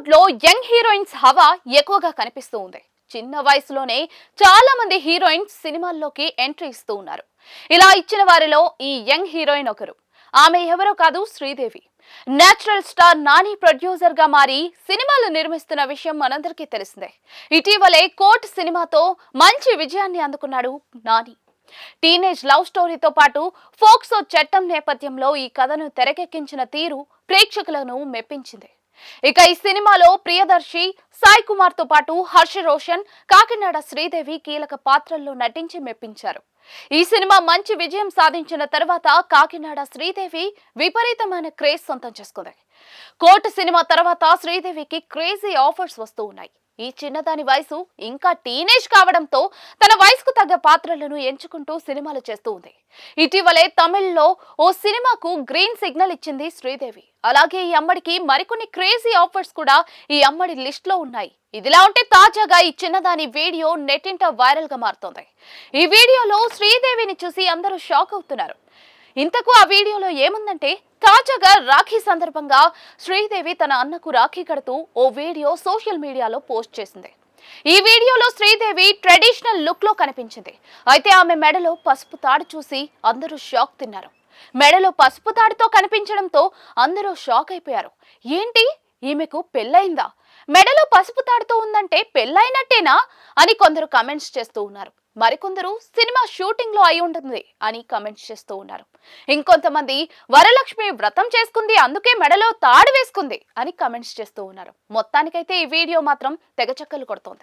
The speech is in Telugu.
టాలీవుడ్లో యంగ్ హీరోయిన్స్ హవా ఎక్కువగా కనిపిస్తూ ఉంది. చిన్న వయసులోనే చాలా మంది హీరోయిన్స్ సినిమాల్లోకి ఎంట్రీ ఇస్తూ ఉన్నారు. ఇలా ఇచ్చిన వారిలో ఈ యంగ్ హీరోయిన్ ఒకరు. ఆమె ఎవరో కాదు శ్రీదేవి. నేచురల్ స్టార్ నాని ప్రొడ్యూసర్గా మారి సినిమాలు నిర్మిస్తున్న విషయం మనందరికీ తెలిసిందే. ఇటీవలే కోర్ట్ సినిమాతో మంచి విజయాన్ని అందుకున్నాడు నాని. టీనేజ్ లవ్ స్టోరీతో పాటు ఫోక్సో చట్టం నేపథ్యంలో ఈ కథను తెరకెక్కించిన తీరు ప్రేక్షకులను మెప్పించింది. ఇక ఈ సినిమాలో ప్రియదర్శి సాయి కుమార్తో పాటు హర్ష రోషన్ కాకినాడ శ్రీదేవి కీలక పాత్రల్లో నటించి మెప్పించారు. ఈ సినిమా మంచి విజయం సాధించిన తర్వాత కాకినాడ శ్రీదేవి విపరీతమైన క్రేజ్ సొంతం చేసుకుంది. కోర్టు సినిమా తర్వాత శ్రీదేవికి క్రేజీ ఆఫర్స్ వస్తూ ఉన్నాయి. ఈ చిన్నదాని వయసు ఇంకా టీనేజ్ కావడంతో తన వయసుకు తగ్గ పాత్రలను ఎంచుకుంటూ సినిమాలు చేస్తూ ఉంది. ఇటీవలే తమిళ్ళో ఓ సినిమాకు గ్రీన్ సిగ్నల్ ఇచ్చింది శ్రీదేవి. అలాగే ఈ అమ్మడికి మరికొన్ని క్రేజీ ఆఫర్స్ కూడా ఈ అమ్మడి లిస్ట్లో ఉన్నాయి. ఇదిలా ఉంటే తాజాగా ఈ చిన్నదాని వీడియో నెట్టింట వైరల్గా మారుతోంది. ఈ వీడియోలో శ్రీదేవిని చూసి అందరూ షాక్ అవుతున్నారు. ఇంతకు ఆ వీడియోలో ఏముందంటే తాజాగా రాఖీ సందర్భంగా శ్రీదేవి తన అన్నకు రాఖీ కడుతూ ఓ వీడియో సోషల్ మీడియాలో పోస్ట్ చేసింది. ఈ వీడియోలో శ్రీదేవి ట్రెడిషనల్ లుక్లో కనిపించింది. అయితే ఆమె మెడలో పసుపు తాడు చూసి అందరూ షాక్ తిన్నారు. మెడలో పసుపు తాడుతో కనిపించడంతో అందరూ షాక్ అయిపోయారు. ఏంటి? ఈమెకు పెళ్ళయిందా? మెడలో పసుపు తాడుతో ఉందంటే పెళ్ళైనట్టేనా? అని కొందరు కమెంట్స్ చేస్తూ ఉన్నారు. మరికొందరు సినిమా షూటింగ్లో అయి ఉంటుంది అని కమెంట్స్ చేస్తూ ఉన్నారు. ఇంకొంతమంది వరలక్ష్మి వ్రతం చేసుకుంది అందుకే మెడలో తాడు వేసుకుంది అని కమెంట్స్ చేస్తూ ఉన్నారు. మొత్తానికైతే ఈ వీడియో మాత్రం తెగచక్కలు కొడుతోంది.